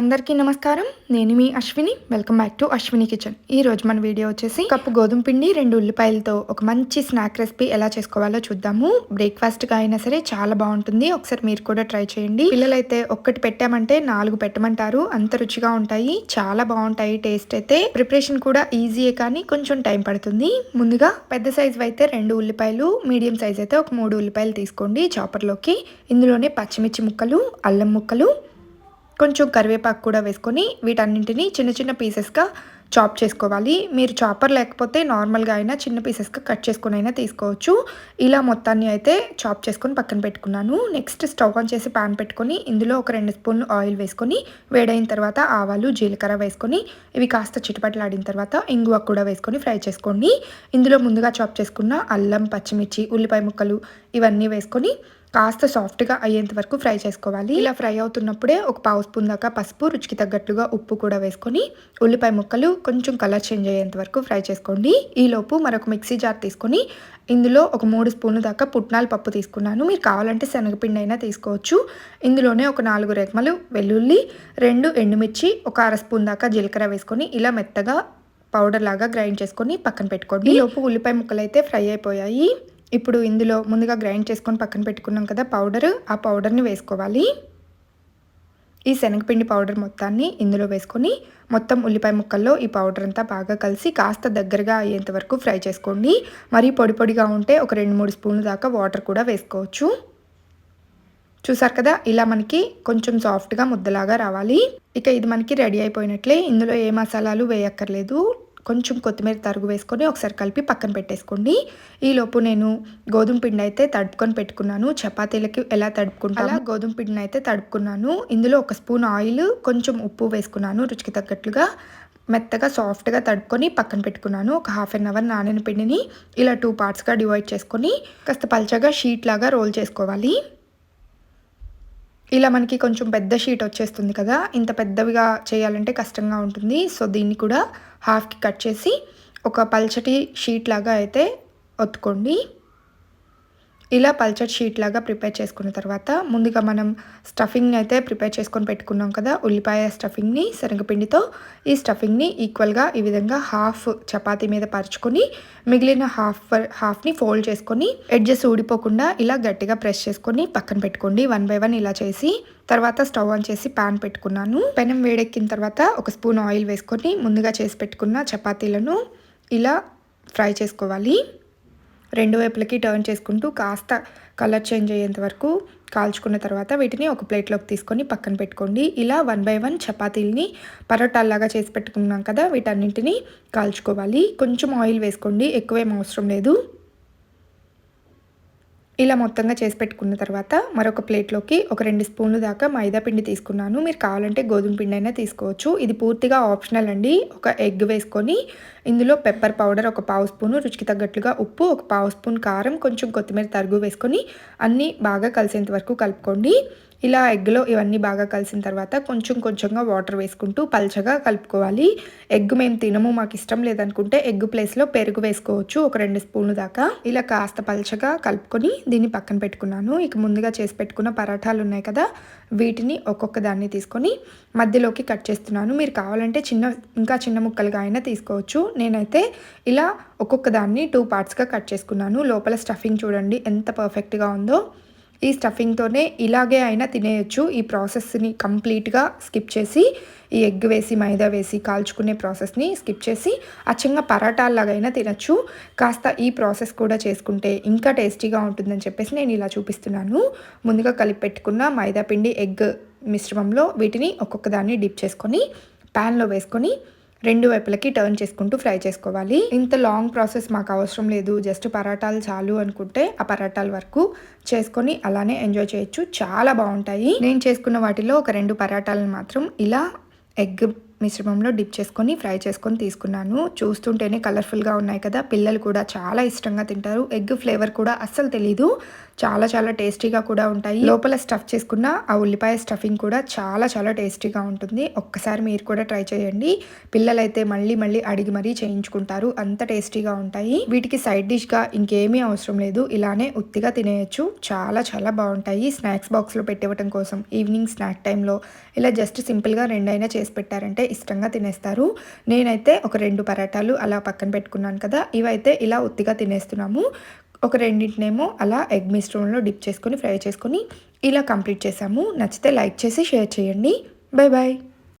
అందరికీ నమస్కారం. నేను మీ Ashwini. Welcome back to Ashwini kitchen ఈ రోజు మన వీడియో వచ్చేసి కప్పు గోధుమ పిండి రెండు ఉల్లిపాయలతో ఒక మంచి స్నాక్ రెసిపీ ఎలా చేసుకోవాలో చూద్దాము. బ్రేక్ఫాస్ట్గా అయినా సరే చాలా బాగుంటుంది. ఒకసారి మీరు కూడా ట్రై చేయండి. పిల్లలైతే ఒక్కటి పెట్టామంటే నాలుగు పెట్టమంటారు. అంత రుచిగా ఉంటాయి. చాలా బాగుంటాయి. టేస్ట్ అయితే ప్రిపరేషన్ కూడా ఈజీయే కానీ కొంచెం టైం పడుతుంది. ముందుగా పెద్ద సైజు అయితే రెండు ఉల్లిపాయలు మీడియం సైజ్ అయితే ఒక మూడు ఉల్లిపాయలు తీసుకోండి. చాపర్లోకి ఇందులోనే పచ్చిమిర్చి ముక్కలు అల్లం ముక్కలు కొంచెం కరివేపాకు కూడా వేసుకొని వీటన్నింటినీ చిన్న చిన్న పీసెస్గా చాప్ చేసుకోవాలి. మీరు చాపర్ లేకపోతే నార్మల్గా అయినా చిన్న పీసెస్గా కట్ చేసుకుని అయినా తీసుకోవచ్చు. ఇలా మొత్తాన్ని అయితే చాప్ చేసుకొని పక్కన పెట్టుకున్నాను. నెక్స్ట్ స్టవ్ ఆన్ చేసి పాన్ పెట్టుకొని ఇందులో ఒక రెండు స్పూన్లు ఆయిల్ వేసుకొని వేడైన తర్వాత ఆవాలు జీలకర్ర వేసుకొని ఇవి కాస్త చిటపట్లాడిన తర్వాత ఇంగువ కూడా వేసుకొని ఫ్రై చేసుకోండి. ఇందులో ముందుగా చాప్ చేసుకున్న అల్లం పచ్చిమిర్చి ఉల్లిపాయ ముక్కలు ఇవన్నీ వేసుకొని కాస్త సాఫ్ట్గా అయ్యేంత వరకు ఫ్రై చేసుకోవాలి. ఇలా ఫ్రై అవుతున్నప్పుడే ఒక పావు స్పూన్ దాకా పసుపు రుచికి తగ్గట్టుగా ఉప్పు కూడా వేసుకొని ఉల్లిపాయ ముక్కలు కొంచెం కలర్ చేంజ్ అయ్యేంత వరకు ఫ్రై చేసుకోండి. ఈలోపు మరొక మిక్సీ జార్ తీసుకొని ఇందులో ఒక మూడు స్పూన్లు దాకా పుట్నాల పప్పు తీసుకున్నాను. మీరు కావాలంటే శనగపిండి అయినా తీసుకోవచ్చు. ఇందులోనే ఒక నాలుగు రెగ్మలు వెల్లుల్లి రెండు ఎండుమిర్చి ఒక అర స్పూన్ దాకా జీలకర్ర వేసుకొని ఇలా మెత్తగా పౌడర్ లాగా గ్రైండ్ చేసుకొని పక్కన పెట్టుకోండి. ఈలోపు ఉల్లిపాయ ముక్కలు అయితే ఫ్రై అయిపోయాయి. ఇప్పుడు ఇందులో ముందుగా గ్రైండ్ చేసుకొని పక్కన పెట్టుకున్నాం కదా పౌడర్ ఆ పౌడర్ని వేసుకోవాలి. ఈ శనగపిండి పౌడర్ మొత్తాన్ని ఇందులో వేసుకొని మొత్తం ఉల్లిపాయ ముక్కల్లో ఈ పౌడర్ అంతా బాగా కలిసి కాస్త దగ్గరగా అయ్యేంత వరకు ఫ్రై చేసుకోండి. మరీ పొడి పొడిగా ఉంటే ఒక రెండు మూడు స్పూన్లు దాకా వాటర్ కూడా వేసుకోవచ్చు. చూసారు కదా ఇలా మనకి కొంచెం సాఫ్ట్గా ముద్దలాగా రావాలి. ఇక ఇది మనకి రెడీ అయిపోయినట్లే. ఇందులో ఏ మసాలాలు వేయక్కర్లేదు. కొంచెం కొత్తిమీర తరుగు వేసుకొని ఒకసారి కలిపి పక్కన పెట్టేసుకోండి. ఈలోపు నేను గోధుమ పిండి అయితే తడుపుకొని పెట్టుకున్నాను. చపాతీలకి ఎలా తడుపుకుంటా అలా గోధుమ పిండిని అయితే తడుపుకున్నాను. ఇందులో ఒక స్పూన్ ఆయిల్ కొంచెం ఉప్పు వేసుకున్నాను రుచికి తగ్గట్లుగా. మెత్తగా సాఫ్ట్గా తడుపుకొని పక్కన పెట్టుకున్నాను. ఒక హాఫ్ అన్ అవర్ నానిన పిండిని ఇలా టూ పార్ట్స్గా డివైడ్ చేసుకొని కాస్త పల్చగా షీట్ లాగా రోల్ చేసుకోవాలి. ఇలా మనకి కొంచెం పెద్ద షీట్ వచ్చేస్తుంది కదా ఇంత పెద్దవిగా చేయాలంటే కష్టంగా ఉంటుంది. సో దీన్ని కూడా హాఫ్కి కట్ చేసి ఒక పల్చటి షీట్ లాగా అయితే ఒత్తుకోండి. ఇలా పల్చర్ షీట్ లాగా ప్రిపేర్ చేసుకున్న తర్వాత ముందుగా మనం స్టఫింగ్ని అయితే ప్రిపేర్ చేసుకొని పెట్టుకున్నాం కదా ఉల్లిపాయ స్టఫింగ్ని శనగపిండితో ఈ స్టఫింగ్ని ఈక్వల్గా ఈ విధంగా హాఫ్ చపాతీ మీద పరుచుకొని మిగిలిన హాఫ్ హాఫ్ని ఫోల్డ్ చేసుకొని ఎడ్జెస్ ఊడిపోకుండా ఇలా గట్టిగా ప్రెస్ చేసుకొని పక్కన పెట్టుకోండి. వన్ బై వన్ ఇలా చేసి తర్వాత స్టవ్ ఆన్ చేసి పాన్ పెట్టుకున్నాను. పెనం వేడెక్కిన తర్వాత ఒక స్పూన్ ఆయిల్ వేసుకొని ముందుగా చేసి పెట్టుకున్న చపాతీలను ఇలా ఫ్రై చేసుకోవాలి. రెండు వైపులకి టర్న్ చేసుకుంటూ కాస్త కలర్ చేంజ్ అయ్యేంత వరకు కాల్చుకున్న తర్వాత వీటిని ఒక ప్లేట్లోకి తీసుకొని పక్కన పెట్టుకోండి. ఇలా వన్ బై వన్ చపాతీలని పరోటాల్లాగా చేసి పెట్టుకున్నాం కదా వీటన్నింటిని కాల్చుకోవాలి. కొంచెం ఆయిల్ వేసుకోండి ఎక్కువేం అవసరం లేదు. ఇలా మొత్తంగా చేసి పెట్టుకున్న తర్వాత మరొక ప్లేట్లోకి ఒక రెండు స్పూన్లు దాకా మైదా పిండి తీసుకున్నాను. మీరు కావాలంటే గోధుమ పిండి అయినా తీసుకోవచ్చు. ఇది పూర్తిగా ఆప్షనల్ అండి. ఒక ఎగ్ వేసుకొని ఇందులో పెప్పర్ పౌడర్ ఒక పావు స్పూను రుచికి తగ్గట్లుగా ఉప్పు ఒక పావు స్పూన్ కారం కొంచెం కొత్తిమీర తరుగు వేసుకొని అన్నీ బాగా కలిసేంత వరకు కలుపుకోండి. ఇలా ఎగ్లో ఇవన్నీ బాగా కలిసిన తర్వాత కొంచెం కొంచెంగా వాటర్ వేసుకుంటూ పల్చగా కలుపుకోవాలి. ఎగ్ మేము తినము మాకు ఇష్టం లేదనుకుంటే ఎగ్ ప్లేస్లో పెరుగు వేసుకోవచ్చు. ఒక రెండు స్పూన్లు దాకా. ఇలా కాస్త పల్చగా కలుపుకొని దీన్ని పక్కన పెట్టుకున్నాను. ఇక ముందుగా చేసి పెట్టుకున్న పరాఠాలు ఉన్నాయి కదా వీటిని ఒక్కొక్క దాన్ని తీసుకొని మధ్యలోకి కట్ చేస్తున్నాను. మీరు కావాలంటే చిన్న ఇంకా చిన్న ముక్కలుగా అయినా తీసుకోవచ్చు. నేనైతే ఇలా ఒక్కొక్క దాన్ని టూ పార్ట్స్గా కట్ చేసుకున్నాను. లోపల స్టఫింగ్ చూడండి ఎంత పర్ఫెక్ట్గా ఉందో. ఈ స్టఫింగ్తోనే ఇలాగే అయినా తినేయచ్చు. ఈ ప్రాసెస్ని కంప్లీట్గా స్కిప్ చేసి ఈ ఎగ్ వేసి మైదా వేసి కాల్చుకునే ప్రాసెస్ని స్కిప్ చేసి అచ్చంగా పరాటాల్లాగైనా తినచ్చు. కాస్త ఈ ప్రాసెస్ కూడా చేసుకుంటే ఇంకా టేస్టీగా ఉంటుందని చెప్పేసి నేను ఇలా చూపిస్తున్నాను. ముందుగా కలిపి పెట్టుకున్న మైదా పిండి ఎగ్ మిశ్రమంలో వీటిని ఒక్కొక్క దాన్ని డిప్ చేసుకొని ప్యాన్లో వేసుకొని రెండు వైపులకి టర్న్ చేసుకుంటూ ఫ్రై చేసుకోవాలి. ఇంత లాంగ్ ప్రాసెస్ మాకు అవసరం లేదు. జస్ట్ పరాటాలు చాలు అనుకుంటే ఆ పరాటాల వరకు చేసుకొని అలానే ఎంజాయ్ చేయొచ్చు. చాలా బాగుంటాయి. నేను చేసుకున్న వాటిలో ఒక రెండు పరాటాలను మాత్రం ఇలా ఎగ్ మిశ్రమంలో డిప్ చేసుకొని ఫ్రై చేసుకొని తీసుకున్నాను. చూస్తుంటేనే కలర్ఫుల్గా ఉన్నాయి కదా. పిల్లలు కూడా చాలా ఇష్టంగా తింటారు. ఎగ్ ఫ్లేవర్ కూడా అస్సలు తెలీదు. చాలా చాలా టేస్టీగా కూడా ఉంటాయి. లోపల స్టఫ్ చేసుకున్న ఆ ఉల్లిపాయ స్టఫింగ్ కూడా చాలా చాలా టేస్టీగా ఉంటుంది. ఒక్కసారి మీరు కూడా ట్రై చేయండి. పిల్లలైతే మళ్ళీ మళ్ళీ అడిగి మరీ చేయించుకుంటారు. అంత టేస్టీగా ఉంటాయి. వీటికి సైడ్ డిష్గా ఇంకేమీ అవసరం లేదు. ఇలానే ఉత్తిగా తినేయచ్చు. చాలా చాలా బాగుంటాయి. స్నాక్స్ బాక్స్లో పెట్టివ్వటం కోసం ఈవినింగ్ స్నాక్ టైంలో ఇలా జస్ట్ సింపుల్గా రెండైనా చేసి పెట్టారంటే ఇష్టంగా తినేస్తారు. నేనైతే ఒక రెండు పరాటాలు అలా పక్కన పెట్టుకున్నాను కదా ఇవైతే ఇలా ఉత్తిగా తినేస్తున్నాము. ఒక రెండింటినేమో అలా ఎగ్ మిశ్రమంలో డిప్ చేసుకొని ఫ్రై చేసుకొని ఇలా కంప్లీట్ చేసాము నచ్చితే లైక్ చేసి షేర్ చేయండి. Bye bye